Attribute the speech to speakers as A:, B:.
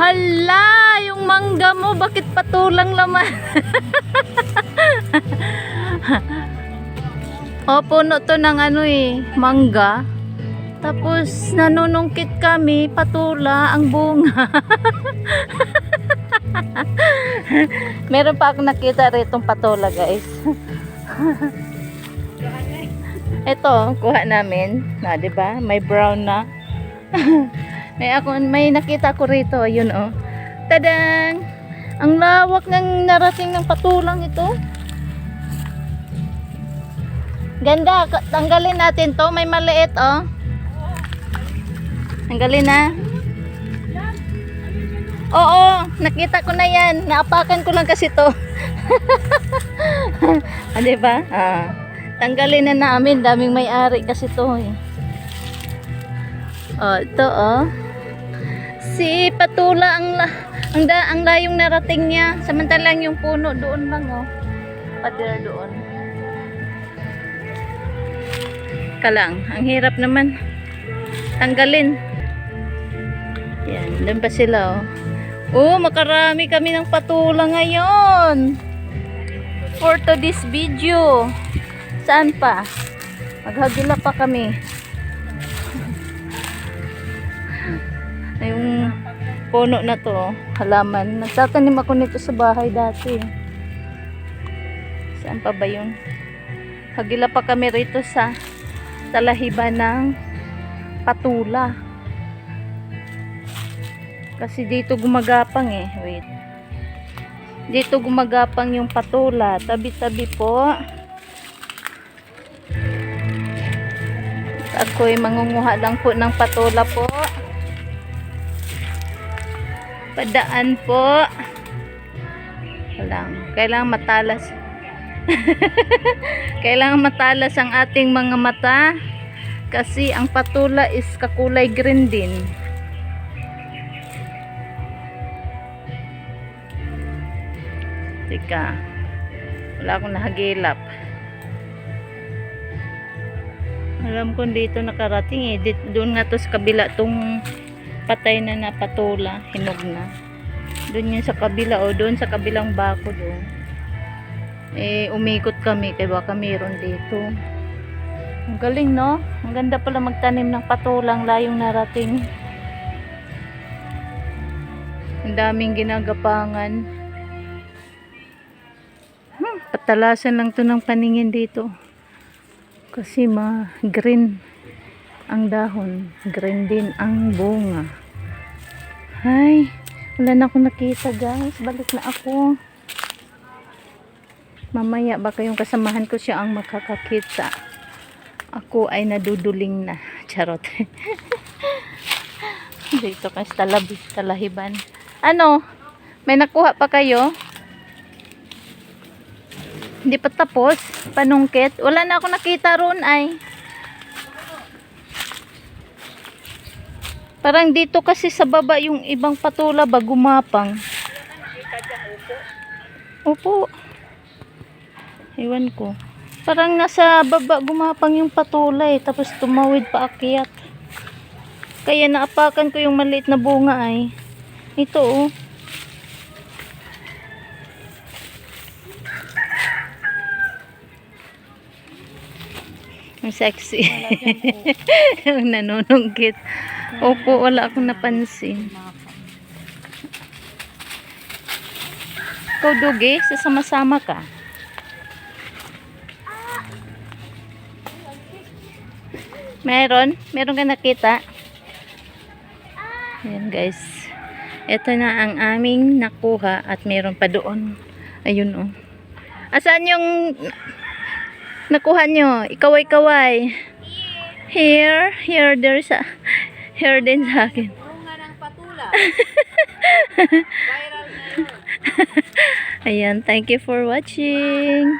A: Hala, yung mangga mo, bakit patulang laman? o, puno to ng ano eh, mangga. Tapos, nanunungkit kami, patula, ang bunga. Meron pa akong nakita ritong patula, guys. Ito, kuha namin. Na, 'di ba? May brown na. May ako may nakita ko rito, ayun oh. Tadang! Ang lawak ng narating ng patulang ito. Ganda, tanggalin natin 'to, may maliit oh. Tanggalin na. Oo, nakita ko na 'yan. Naapakan ko lang kasi 'to. ah, 'di ba? Ah. Tanggalin na namin, daming may-ari kasi 'to eh. Oh, ito oh. Si Patula ang ang, da, ang layong narating niya. Samantalang yung puno doon lang oh. Pader doon. Kalang, ang hirap naman. Tanggalin. Yan, doon pa sila oh. Oh, makarami kami ng patula ngayon. For to this video. Saan pa? Maghagila pa kami. Puno na to, halaman. Nagtatanim ako nito sa bahay dati. Saan pa ba yun? Hagila pa kami rito sa talahiban ng patula. Kasi dito gumagapang eh. Wait. Dito gumagapang yung patula. Tabi-tabi po. Ako'y mangunguha lang po ng patula po. Padaan po. Walang. Kailangan matalas. Kailangan matalas ang ating mga mata. Kasi ang patula is kakulay green din. Teka. Wala akong nahagilap. Alam ko dito nakarating eh. Doon nga to sa kabila tong patay na na patula. Hinog na. Doon yun sa kabila o doon sa kabilang bako doon. Eh, umikot kami kaya baka mayroon dito. Ang galing no? Ang ganda pala magtanim ng patulang layong narating. Ang daming ginagapangan. Hmm, patalasan lang to ng paningin dito. Kasi ma-green ang dahon. Green din ang bunga. Ay, wala na akong nakita guys. Balik na ako. Mamaya baka yung kasamahan ko siya ang makakakita. Ako ay naduduling na. Charot. Dito kasi talabi, talahiban. Ano? May nakuha pa kayo? Hindi pa tapos? Panungkit? Wala na ako nakita roon ay. Parang dito kasi sa baba yung ibang patula ba gumapang. Opo. Ewan ko. Parang nasa baba gumapang yung patula eh. Tapos tumawid pa akyat. Kaya naapakan ko yung maliit na bunga ay. Ito oh. Ang sexy. Ang nanunungkit. Opo, wala akong napansin. Ikaw, Dugi, sasama-sama ka. Meron? Meron ka nakita? Ayan guys. Ito na ang aming nakuha at meron pa doon. Ayun oh. Asan yung nakuha nyo? Ikaway-kaway. Here. Here. There's a... Here din sa akin.
B: Bunga ng patula. Viral na yun.
A: Ayan. Thank you for watching.